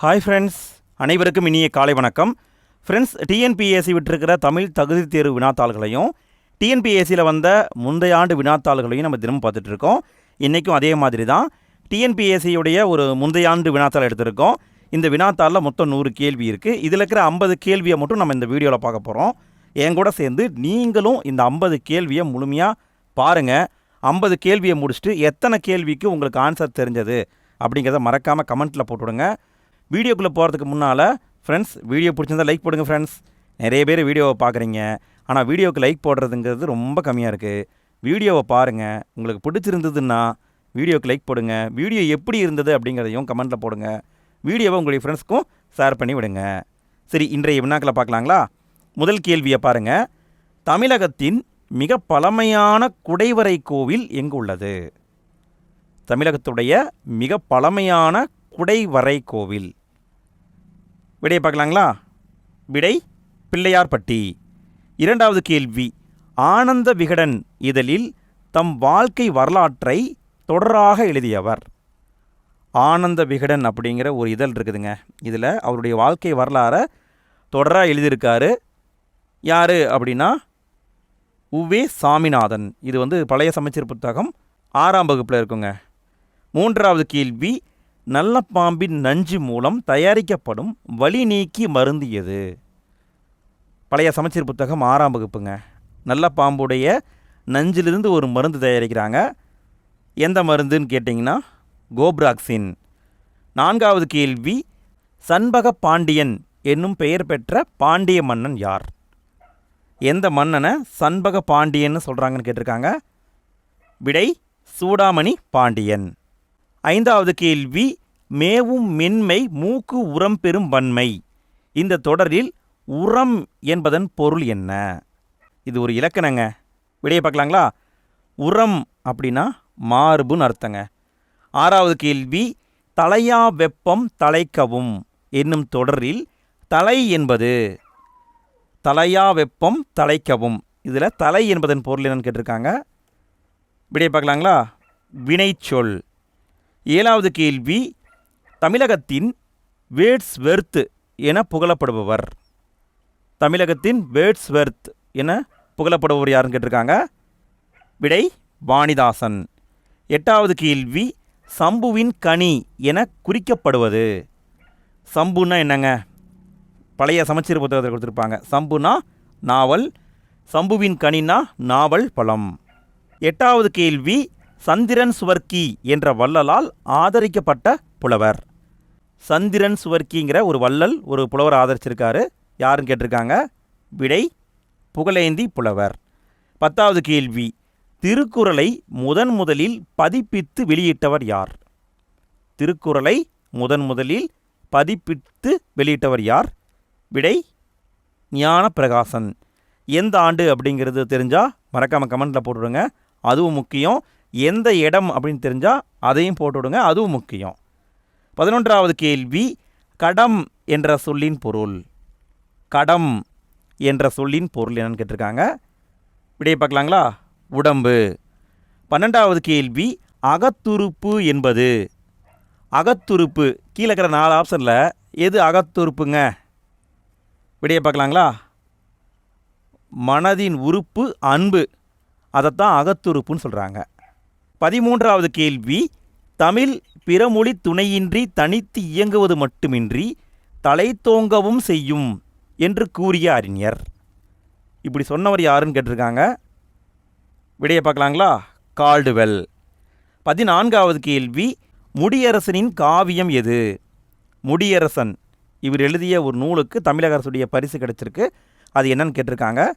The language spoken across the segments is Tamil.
ஹாய் ஃப்ரெண்ட்ஸ் அனைவருக்கும் இனிய காலை வணக்கம். ஃப்ரெண்ட்ஸ் டிஎன்பிஎஸ்சி விட்டிருக்கிற தமிழ் தகுதி தேர்வு வினாத்தாள்களையும் டிஎன்பிஎஸ்சியில் வந்த முந்தைய ஆண்டு வினாத்தாள்களையும் நம்ம தினமும் பார்த்துட்ருக்கோம் இன்றைக்கும் அதே மாதிரி தான் டிஎன்பிஎஸ்சியுடைய ஒரு முந்தைய ஆண்டு வினாத்தாள் எடுத்திருக்கோம். இந்த வினாத்தாளில் மொத்தம் நூறு கேள்வி இருக்குது இதில் இருக்கிற ஐம்பது கேள்வியை மட்டும் நம்ம இந்த வீடியோவில் பார்க்க போகிறோம் என் கூட சேர்ந்து நீங்களும் இந்த ஐம்பது கேள்வியை முழுமையாக பாருங்கள் ஐம்பது கேள்வியை முடிச்சுட்டு எத்தனை கேள்விக்கு உங்களுக்கு ஆன்சர் தெரிஞ்சது அப்படிங்கிறத மறக்காமல் கமெண்ட்டில் போட்டுவிடுங்க. வீடியோக்குள்ளே போகிறதுக்கு முன்னால் ஃப்ரெண்ட்ஸ் வீடியோ பிடிச்சிருந்தா லைக் போடுங்க ஃப்ரெண்ட்ஸ் நிறைய பேர் வீடியோவை பார்க்குறீங்க. ஆனால் வீடியோவுக்கு லைக் போடுறதுங்கிறது ரொம்ப கம்மியாக இருக்குது வீடியோவை பாருங்கள் உங்களுக்கு பிடிச்சிருந்ததுன்னா வீடியோக்கு லைக் போடுங்க. வீடியோ எப்படி இருந்தது அப்படிங்கிறதையும் கமெண்ட்டில் போடுங்க. வீடியோவை உங்களுடைய ஃப்ரெண்ட்ஸ்க்கும் ஷேர் பண்ணி விடுங்க. சரி இன்றைய வினாக்களை பார்க்கலாங்களா? முதல் கேள்வியை பாருங்கள் தமிழகத்தின் மிக பழமையான குடைவரை கோவில் எங்கு உள்ளது? தமிழகத்துடைய மிக பழமையான குடைவரை கோவில் விடையை பார்க்கலாங்களா? விடை பிள்ளையார்பட்டி. இரண்டாவது கேள்வி ஆனந்த விகடன் இதழில் தம் வாழ்க்கை வரலாற்றை தொடராக எழுதியவர். ஆனந்த விகடன் அப்படிங்கிற ஒரு இதழ் இருக்குதுங்க. இதில் அவருடைய வாழ்க்கை வரலாறை தொடராக எழுதியிருக்காரு. யார் அப்படின்னா உவே சாமிநாதன். இது வந்து பழைய சமைச்சர் புத்தகம் ஆறாம் வகுப்பில் இருக்குங்க. மூன்றாவது கேள்வி நல்ல பாம்பின் நஞ்சு மூலம் தயாரிக்கப்படும் வலி நீக்கி மருந்து எது பழைய சமச்சீர் புத்தகம் ஆறாம் வகுப்புங்க. நல்ல பாம்புடைய நஞ்சிலிருந்து ஒரு மருந்து தயாரிக்கிறாங்க. எந்த மருந்துன்னு கேட்டிங்கன்னா கோப்ராக்சின். நான்காவது கேள்வி சண்பக பாண்டியன் என்னும் பெயர் பெற்ற பாண்டிய மன்னன் யார்? எந்த மன்னனை சண்பக பாண்டியன்னு சொல்கிறாங்கன்னு கேட்டிருக்காங்க? விடை சூடாமணி பாண்டியன். ஐந்தாவது கேள்வி மேவும் மென்மை மூக்கு உரம் பெறும் வன்மை. இந்த தொடரில் உரம் என்பதன் பொருள் என்ன? இது ஒரு இலக்கணங்க. விடையை பார்க்கலாங்களா? உரம் அப்படின்னா மார்புன்னு அர்த்தங்க. ஆறாவது கேள்வி தலையா வெப்பம் தலைக்கவும் என்னும் தொடரில் தலை என்பது. தலையா வெப்பம் தலைக்கவும். இதில் தலை என்பதன் பொருள் என்னன்னு கேட்டிருக்காங்க. விடையை பார்க்கலாங்களா? வினைச்சொல். ஏழாவது கேள்வி தமிழகத்தின் வேர்ட்ஸ்வெர்த் என புகழப்படுபவர். தமிழகத்தின் வேட்ஸ்வெர்த் என புகழப்படுபவர் யாருன்னு கேட்டிருக்காங்க? விடை வாணிதாசன். எட்டாவது கேள்வி சம்புவின் கனி என குறிக்கப்படுவது. சம்புன்னா என்னங்க? பழைய சமச்சீர் புத்தகத்தில் கொடுத்துருப்பாங்க. சம்புனா நாவல் சம்புவின் கனினா நாவல் பழம். எட்டாவது கேள்வி சந்திரன் சுவர்க்கி என்ற வள்ளலால் ஆதரிக்கப்பட்ட புலவர். சந்திரன் சுவர்க்கிங்கிற ஒரு வள்ளல் ஒரு புலவர் ஆதரிச்சிருக்காரு. யாருன்னு கேட்டிருக்காங்க? விடை புகழேந்தி புலவர். பத்தாவது கேள்வி திருக்குறளை முதன் முதலில் பதிப்பித்து வெளியிட்டவர் யார்? திருக்குறளை முதன் முதலில் பதிப்பித்து வெளியிட்டவர் யார்? விடை ஞான பிரகாசன் எந்த ஆண்டு அப்படிங்கிறது தெரிஞ்சால் மறக்காமல் கமெண்ட்டில் போட்டுவிடுங்க அதுவும் முக்கியம் எந்த இடம் அப்படின்னு தெரிஞ்சால் அதையும் போட்டுவிடுங்க அதுவும் முக்கியம். பதினொன்றாவது கேள்வி கடம் என்ற சொல்லின் பொருள். கடம் என்ற சொல்லின் பொருள் என்னன்னு கேட்டிருக்காங்க. விடையை பார்க்கலாங்களா? உடம்பு. பன்னெண்டாவது கேள்வி அகத்துருப்பு என்பது அகத்துருப்பு கீழே இருக்கிற நாலு ஆப்ஷனில் எது அகத்துருப்புங்க விடையை பார்க்கலாங்களா? மனதின் உறுப்பு அன்பு. அதைத்தான் அகத்துருப்புன்னு சொல்கிறாங்க பதிமூன்றாவது கேள்வி தமிழ் பிறமொழி துணையின்றி தனித்து இயங்குவது மட்டுமின்றி தலை தோங்கவும் செய்யும் என்று கூறிய அறிஞர். இப்படி சொன்னவர் யாருன்னு கேட்டிருக்காங்க? விடையை பார்க்கலாங்களா? கால்டுவெல். பதினான்காவது கேள்வி முடியரசனின் காவியம் எது? முடியரசன். இவர் எழுதிய ஒரு நூலுக்கு தமிழக அரசுடைய பரிசு கிடைச்சிருக்கு. அது என்னன்னு கேட்டிருக்காங்க?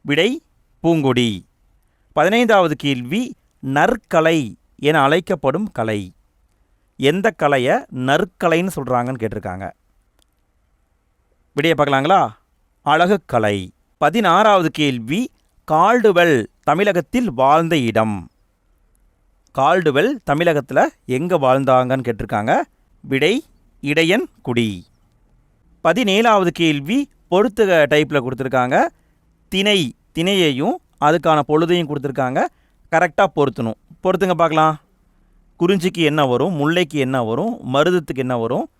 விடை பூங்கொடி. பதினைந்தாவது கேள்வி நற்கலை என அழைக்கப்படும் கலை. எந்த கலையை நற்கலைன்னு சொல்கிறாங்கன்னு கேட்டிருக்காங்க. விடையை பார்க்கலாங்களா? அழகு கலை. பதினாறாவது கேள்வி கால்டுவெல் தமிழகத்தில் வாழ்ந்த இடம். கால்டுவெல் தமிழகத்தில் எங்கே வாழ்ந்தாங்கன்னு கேட்டிருக்காங்க. விடை இடையன் குடி பதினேழாவது கேள்வி பொறுத்துக டைப்பில் கொடுத்துருக்காங்க. திணை திணையையும் அதுக்கான பொழுதையும் கொடுத்துருக்காங்க. கரெக்டாக பொருத்தணும். பொறுத்துங்க பார்க்கலாம். குறிஞ்சிக்கு என்ன வரும்? முல்லைக்கு என்ன வரும்? மருதத்துக்கு என்ன வரும்?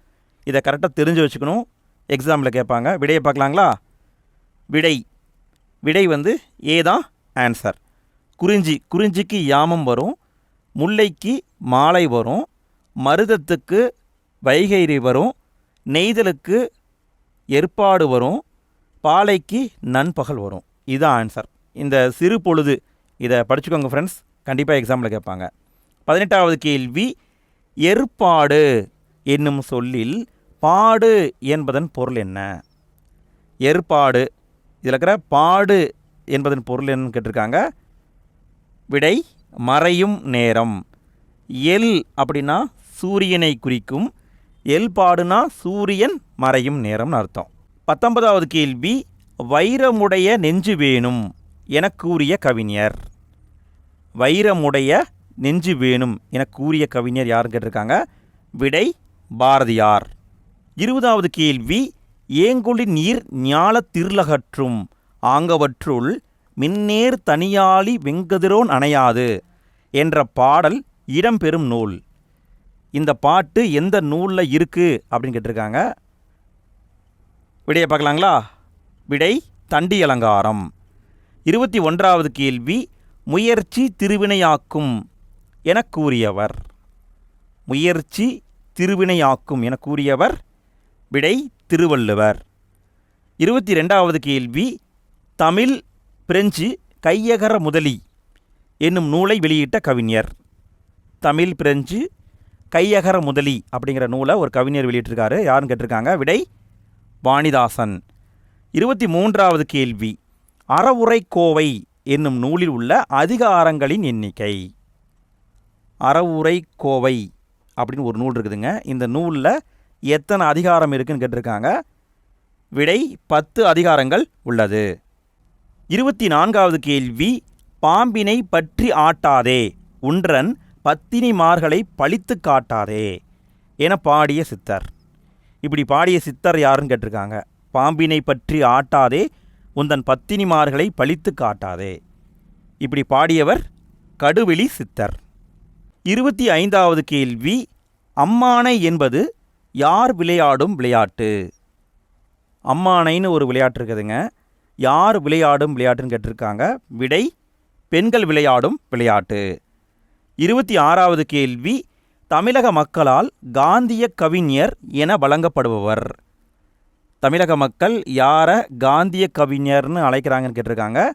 இதை கரெக்டாக தெரிஞ்சு வச்சுக்கணும். எக்ஸாமில் கேட்பாங்க. விடையை பார்க்கலாங்களா? விடை. விடை வந்து ஏ தான் ஆன்சர் குறிஞ்சி. குறிஞ்சிக்கு யாமம் வரும். முல்லைக்கு மாலை வரும். மருதத்துக்கு வைகைரி வரும். நெய்தலுக்கு ஏற்பாடு வரும். பாலைக்கு நண்பகல் வரும். இதுதான் ஆன்சர் இந்த சிறு பொழுது இதை படிச்சுக்கோங்க ஃப்ரெண்ட்ஸ் கண்டிப்பாக எக்ஸாமில் கேட்பாங்க. பதினெட்டாவது கேள்வி ஏற்பாடு என்னும் சொல்லில் பாடு என்பதன் பொருள் என்ன? ஏற்பாடு இதில் இருக்கிற பாடு என்பதன் பொருள் என்னன்னு கேட்டிருக்காங்க. விடை மறையும் நேரம் எல் அப்படின்னா சூரியனை குறிக்கும். எல் பாடுனா சூரியன் மறையும் நேரம்னு அர்த்தம். பத்தொன்பதாவது கேள்வி வைரமுடைய நெஞ்சு வேணும் என கூறிய கவிஞர். வைரமுடைய நெஞ்சு வேணும் என கூறிய கவிஞர் யாருன்னு கேட்டிருக்காங்க? விடை பாரதியார். இருபதாவது கேள்வி ஏங்குழி நீர் ஞால திருளகற்றும் ஆங்கவற்றுள் மின்னேர் தனியாளி வெங்கதிரோன் அணையாது என்ற பாடல் இடம்பெறும் நூல். இந்த பாட்டு எந்த நூலில் இருக்குது அப்படின்னு கேட்டிருக்காங்க? விடையை பார்க்கலாங்களா? விடை தண்டி அலங்காரம் இருபத்தி ஒன்றாவது கேள்வி முயற்சி திருவினையாக்கும் என கூறியவர். முயற்சி திருவினையாக்கும் என கூறியவர். விடை திருவள்ளுவர். இருபத்தி ரெண்டாவது கேள்வி தமிழ் பிரெஞ்சு கையகர முதலி என்னும் நூலை வெளியிட்ட கவிஞர். தமிழ் பிரெஞ்சு கையகர முதலி அப்படிங்கிற நூலை ஒரு கவிஞர் வெளியிட்டிருக்காரு. யாருன்னு கேட்டிருக்காங்க? விடை வாணிதாசன். இருபத்தி மூன்றாவது கேள்வி அறவுரைக்கோவை என்னும் நூலில் உள்ள அதிகாரங்களின் எண்ணிக்கை. அறவுரைக்கோவை அப்படின்னு ஒரு நூல் இருக்குதுங்க. இந்த நூலில் எத்தனை அதிகாரம் இருக்குன்னு கேட்டிருக்காங்க. விடை பத்து அதிகாரங்கள் உள்ளது. இருபத்தி நான்காவது கேள்வி பாம்பினை பற்றி ஆட்டாதே உன்றன் பத்தினிமார்களை பழித்து காட்டாதே என பாடிய சித்தர். இப்படி பாடிய சித்தர் யாருன்னு கேட்டிருக்காங்க. பாம்பினை பற்றி ஆட்டாதே உந்தன் பத்தினிமார்களை பழித்து காட்டாதே. இப்படி பாடியவர் கடுவெளி சித்தர். இருபத்தி ஐந்தாவது கேள்வி அம்மானை என்பது யார் விளையாடும் விளையாட்டு? அம்மானைன்னு ஒரு விளையாட்டு இருக்குதுங்க. யார் விளையாடும் விளையாட்டுன்னு கேட்டிருக்காங்க. விடை பெண்கள் விளையாடும் விளையாட்டு. இருபத்தி ஆறாவது கேள்வி தமிழக மக்களால் காந்திய கவிஞர் என வழங்கப்படுபவர். தமிழக மக்கள் யாரை காந்திய கவிஞர்னு அழைக்கிறாங்கன்னு கேட்டிருக்காங்க.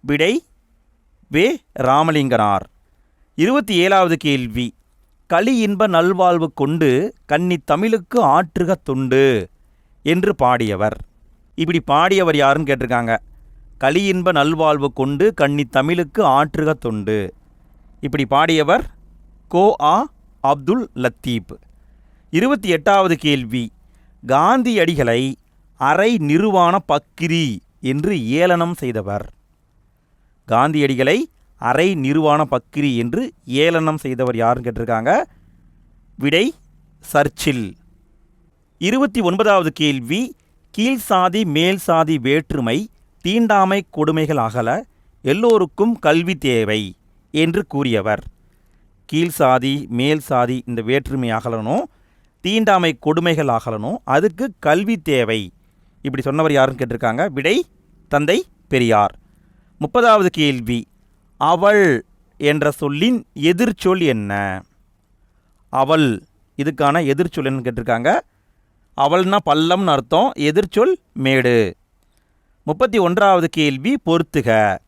விடை வே. ராமலிங்கனார். இருபத்தி ஏழாவது கேள்வி. களி இன்ப நல்வாழ்வு கொண்டு கன்னி தமிழுக்கு ஆற்றுக தொண்டு என்று பாடியவர். இப்படி பாடியவர் யாருன்னு கேட்டிருக்காங்க. களி இன்ப நல்வாழ்வு கொண்டு கன்னி தமிழுக்கு ஆற்றுக தொண்டு. இப்படி பாடியவர் கோ. ஆ. அப்துல் லத்தீப். இருபத்தி எட்டாவது கேள்வி. காந்தியடிகளை அரை நிர்வாண பக்கிரி என்று ஏளனம் செய்தவர். காந்தியடிகளை அரை நிர்வாண பக்கிரி என்று ஏளனம் செய்தவர் யாருன்னு கேட்டிருக்காங்க? விடை சர்ச்சில். இருபத்தி ஒன்பதாவது கேள்வி கீழ் சாதி மேல் சாதி வேற்றுமை தீண்டாமை கொடுமைகள் அகல எல்லோருக்கும் கல்வி தேவை என்று கூறியவர். கீழ் சாதி மேல் சாதி இந்த வேற்றுமை அகலனும் தீண்டாமை கொடுமைகள் ஆகலனும் அதுக்கு கல்வி தேவை. இப்படி சொன்னவர் யாருன்னு கேட்டிருக்காங்க? விடை தந்தை பெரியார். முப்பதாவது கேள்வி. அவள் என்ற சொல்லின் எதிர்ச்சொல் என்ன? அவள் இதுக்கான எதிர்ச்சொல் என்னன்னு கேட்டிருக்காங்க? அவள்னா பள்ளம்னு அர்த்தம் எதிர்ச்சொல் மேடு. முப்பத்தி ஒன்றாவது கேள்வி பொறுத்துக.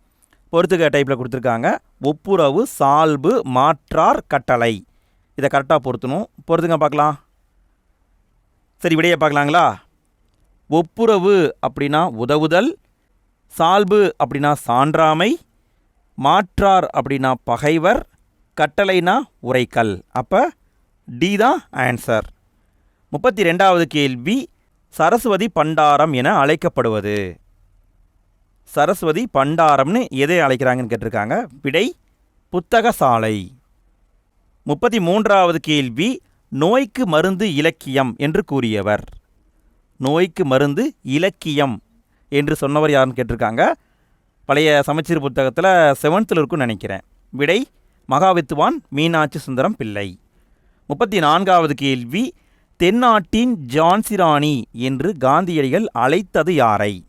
பொறுத்துக டைப்பில் கொடுத்துருக்காங்க. ஒப்புரவு சால்பு மாற்றார் கட்டளை. இதை கரெக்டாக பொருத்தணும். பொறுத்துங்க பார்க்கலாம். சரி விடையை பார்க்கலாங்களா? ஒப்புரவு அப்படின்னா உதவுதல் சால்பு அப்படின்னா சான்றாமை மாற்றார் அப்படின்னா பகைவர் கட்டளைனா உரைக்கல். அப்போ டி தான் ஆன்சர் முப்பத்தி ரெண்டாவது கேள்வி சரஸ்வதி பண்டாரம் என அழைக்கப்படுவது. சரஸ்வதி பண்டாரம்னு எதை அழைக்கிறாங்கன்னு கேட்டிருக்காங்க? விடை புத்தக சாலை முப்பத்தி மூன்றாவது கேள்வி நோய்க்கு மருந்து இலக்கியம் என்று கூறியவர். நோய்க்கு மருந்து இலக்கியம் என்று சொன்னவர் யாருன்னு கேட்டிருக்காங்க? பழைய சமச்சீர் புத்தகத்தில் செவன்த்தில் இருக்குன்னு நினைக்கிறேன். விடை மகாவித்துவான் மீனாட்சி சுந்தரம் பிள்ளை. முப்பத்தி நான்காவது கேள்வி தென்னாட்டின் ஜான்சிராணி என்று காந்தியடிகள் அழைத்தது யாரை?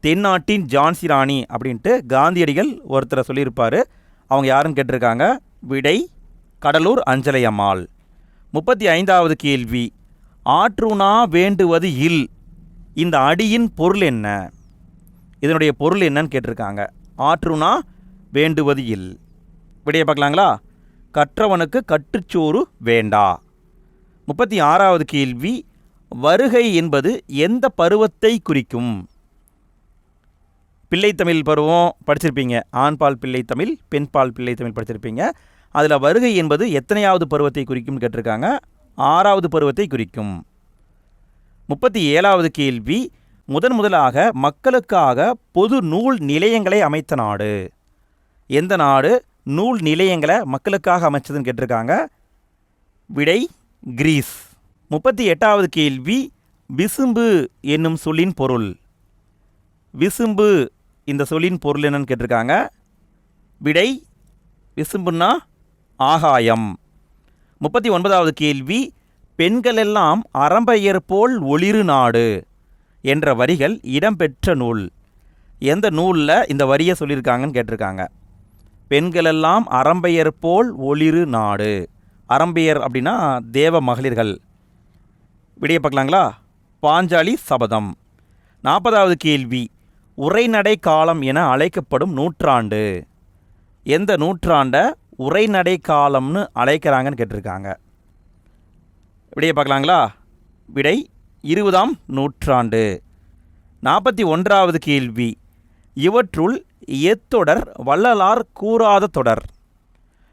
தென்னாட்டின் ஜான்சிராணி அப்படின்ட்டு காந்தியடிகள் ஒருத்தரை சொல்லியிருப்பார். அவங்க யாருன்னு கேட்டிருக்காங்க? விடை கடலூர் அஞ்சலையம்மாள். முப்பத்தி ஐந்தாவது கேள்வி. ஆற்றுணா வேண்டுவது இல். இந்த அடியின் பொருள் என்ன? இதனுடைய பொருள் என்னன்னு கேட்டிருக்காங்க. ஆற்றுணா வேண்டுவது இல். விடைய பார்க்கலாங்களா? கற்றவனுக்கு கட்டுச்சோறு வேண்டா. முப்பத்தி ஆறாவது கேள்வி. வருகை என்பது எந்த பருவத்தை குறிக்கும்? பிள்ளைத்தமிழ் பருவம் படிச்சிருப்பீங்க. ஆண்பால் பிள்ளைத்தமிழ் பெண்பால் பிள்ளைத்தமிழ் படிச்சிருப்பீங்க. அதில் வருகை என்பது எத்தனையாவது பருவத்தை குறிக்கும்னு கேட்டிருக்காங்க. ஆறாவது பருவத்தை குறிக்கும். முப்பத்தி ஏழாவது கேள்வி முதன் முதலாக மக்களுக்காக பொது நூல் நிலையங்களை அமைத்த நாடு. எந்த நாடு நூல் நிலையங்களை மக்களுக்காக அமைச்சதுன்னு கேட்டிருக்காங்க? விடை கிரீஸ். முப்பத்தி எட்டாவது கேள்வி விசும்பு என்னும் சொல்லின் பொருள். விசும்பு இந்த சொல்லின் பொருள் என்னன்னு கேட்டிருக்காங்க. விடை விசும்புன்னா ஆகாயம். முப்பத்தி ஒன்பதாவது கேள்வி பெண்களெல்லாம் அறம்பெயர் போல் ஒளிரு நாடு என்ற வரிகள் இடம்பெற்ற நூல். எந்த நூலில் இந்த வரியை சொல்லியிருக்காங்கன்னு கேட்டிருக்காங்க. பெண்களெல்லாம் அறம்பெயர் போல் ஒளிரு நாடு அறம்பெயர் அப்படின்னா தேவ மகளிர்கள். விடிய பார்க்கலாங்களா? பாஞ்சாலி சபதம் நாற்பதாவது கேள்வி உரைநடை காலம் என அழைக்கப்படும் நூற்றாண்டு. எந்த நூற்றாண்டை உரைநடை காலம்னு அழைக்கிறாங்கன்னு கேட்டிருக்காங்க. விடையை பார்க்கலாங்களா? விடை இருபதாம் நூற்றாண்டு. நாற்பத்தி ஒன்றாவது கேள்வி. இவற்றுள் எத்தொடர் வள்ளலார் கூறாத தொடர்.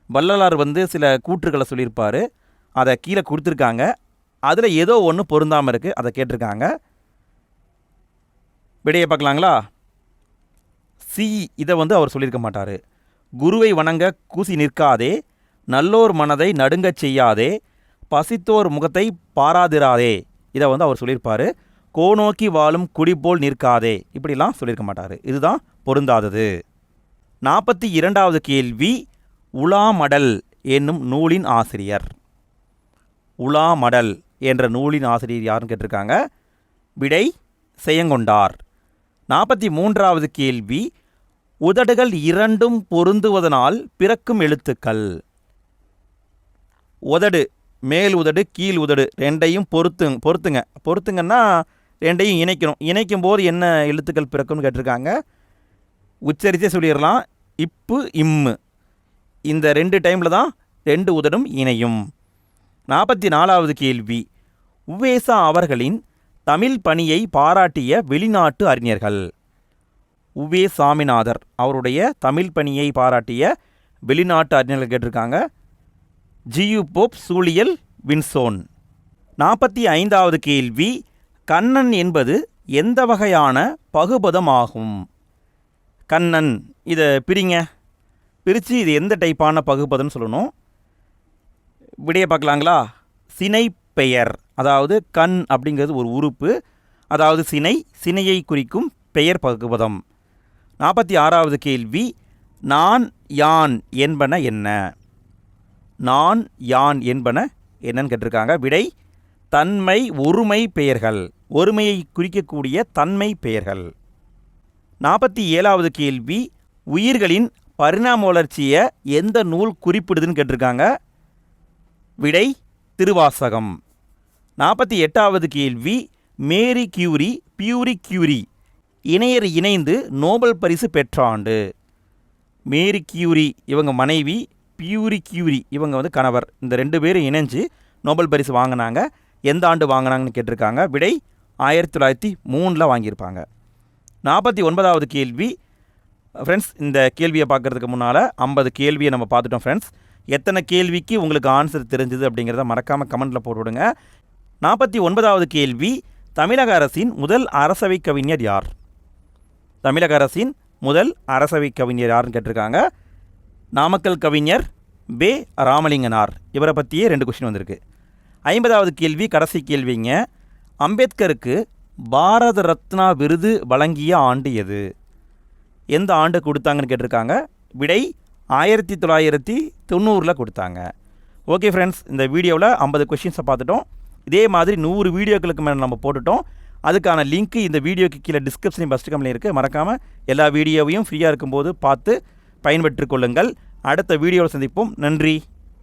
வள்ளலார் வந்து சில கூற்றுகளை சொல்லியிருப்பார். அதை கீழே கொடுத்துருக்காங்க. அதில் ஏதோ ஒன்று பொருந்தாமல் இருக்குது அதை கேட்டிருக்காங்க. விடையை பார்க்கலாங்களா? சி இதை வந்து அவர் சொல்லியிருக்க மாட்டார். குருவை வணங்க கூசி நிற்காதே நல்லோர் மனதை நடுங்கச் செய்யாதே பசித்தோர் முகத்தை பாராதிராதே. இதை வந்து அவர் சொல்லியிருப்பார். கோநோக்கி வாழும் குடிபோல் நிற்காதே. இப்படிலாம் சொல்லியிருக்க மாட்டார். இதுதான் பொருந்தாதது. நாற்பத்தி இரண்டாவது கேள்வி உலாமடல் என்னும் நூலின் ஆசிரியர். உலாமடல் என்ற நூலின் ஆசிரியர் யாருன்னு கேட்டிருக்காங்க? விடை செய்யங்கொண்டார் நாற்பத்தி மூன்றாவது கேள்வி உதடுகள் இரண்டும் பொருந்துவதனால் பிறக்கும் எழுத்துக்கள். உதடு மேல் உதடு கீழ் உதடு ரெண்டையும் பொருத்து பொருத்துங்க பொருத்துங்கன்னா ரெண்டையும் இணைக்கணும். இணைக்கும் போது என்ன எழுத்துக்கள் பிறக்கும்னு கேட்டிருக்காங்க. உச்சரித்தே சொல்லிடலாம். இப்பு இம்மு. இந்த ரெண்டு டைமில் தான் ரெண்டு உதடும் இணையும். நாற்பத்தி நாலாவது கேள்வி. உவேசா அவர்களின் தமிழ் பணியை பாராட்டிய வெளிநாட்டு அறிஞர்கள். உவே சாமிநாதர் அவருடைய தமிழ் பணியை பாராட்டிய வெளிநாட்டு அறிஞர்கள் கேட்டிருக்காங்க. ஜியு போப் சூழியல் வின்சோன். நாற்பத்தி ஐந்தாவது கேள்வி கண்ணன் என்பது எந்த வகையான பகுபதம் ஆகும் கண்ணன் இதை பிரிங்க. பிரித்து இது எந்த டைப்பான பகுபதம்னு சொல்லணும். விடையை பார்க்கலாங்களா? சினை பெயர் அதாவது கண் அப்படிங்கிறது ஒரு உறுப்பு. அதாவது சினை சினையை குறிக்கும் பெயர் பகுபதம். நாற்பத்தி ஆறாவது கேள்வி நான் யான் என்பன என்ன? நான் யான் என்பன என்னன்னு கேட்டிருக்காங்க. விடை தன்மை ஒருமை பெயர்கள். ஒருமையை குறிக்கக்கூடிய தன்மை பெயர்கள். நாற்பத்தி ஏழாவது கேள்வி உயிர்களின் பரிணாம வளர்ச்சியை எந்த நூல் குறிப்பிடுதுன்னு கேட்டிருக்காங்க? விடை திருவாசகம். நாற்பத்தி எட்டாவது கேள்வி மேரி கியூரி பியூரி கியூரி இணையர் இணைந்து நோபல் பரிசு பெற்ற ஆண்டு. மேரி கியூரி இவங்க மனைவி பியூரி கியூரி இவங்க வந்து கணவர். இந்த ரெண்டு பேரும் இணைஞ்சு நோபல் பரிசு வாங்கினாங்க. எந்த ஆண்டு வாங்கினாங்கன்னு கேட்டிருக்காங்க. விடை ஆயிரத்தி தொள்ளாயிரத்தி மூணில் வாங்கியிருப்பாங்க. நாற்பத்தி ஒன்பதாவது கேள்வி. ஃப்ரெண்ட்ஸ் இந்த கேள்வியை பார்க்குறதுக்கு முன்னால் ஐம்பது கேள்வியை நம்ம பார்த்துட்டோம் ஃப்ரெண்ட்ஸ் எத்தனை கேள்விக்கு உங்களுக்கு ஆன்சர் தெரிஞ்சுது அப்படிங்கிறத மறக்காமல் கமெண்ட்டில் போட்டுவிடுங்க. நாற்பத்தி ஒன்பதாவது கேள்வி. தமிழக அரசின் முதல் அரசவை கவிஞர் யார்? தமிழக அரசின் முதல் அரசவை கவிஞர் யாருன்னு கேட்டிருக்காங்க? நாமக்கல் கவிஞர் பே. ராமலிங்கனார். இவரை பற்றியே ரெண்டு கொஷின் வந்திருக்கு. ஐம்பதாவது கேள்வி கடைசி கேள்விங்க. அம்பேத்கருக்கு பாரத ரத்னா விருது வழங்கிய ஆண்டு எது? எந்த ஆண்டு கொடுத்தாங்கன்னு கேட்டிருக்காங்க. விடை ஆயிரத்தி தொள்ளாயிரத்தி தொண்ணூறில் கொடுத்தாங்க. ஓகே ஃப்ரெண்ட்ஸ் இந்த வீடியோவில் ஐம்பது கொஷின்ஸை பார்த்துட்டோம். இதே மாதிரி நூறு வீடியோக்களுக்கு மேலே நம்ம போட்டுட்டோம். அதுக்கான லிங்க் இந்த வீடியோக்கு கீழே டிஸ்கிரிப்ஷன் ஃபஸ்ட்டு கம்மில் இருக்குது மறக்காமல் எல்லா வீடியோவையும் ஃப்ரீயாக இருக்கும்போது பார்த்து பயன்பெற்றுக்கொள்ளுங்கள் அடுத்த வீடியோவில் சந்திப்போம். நன்றி.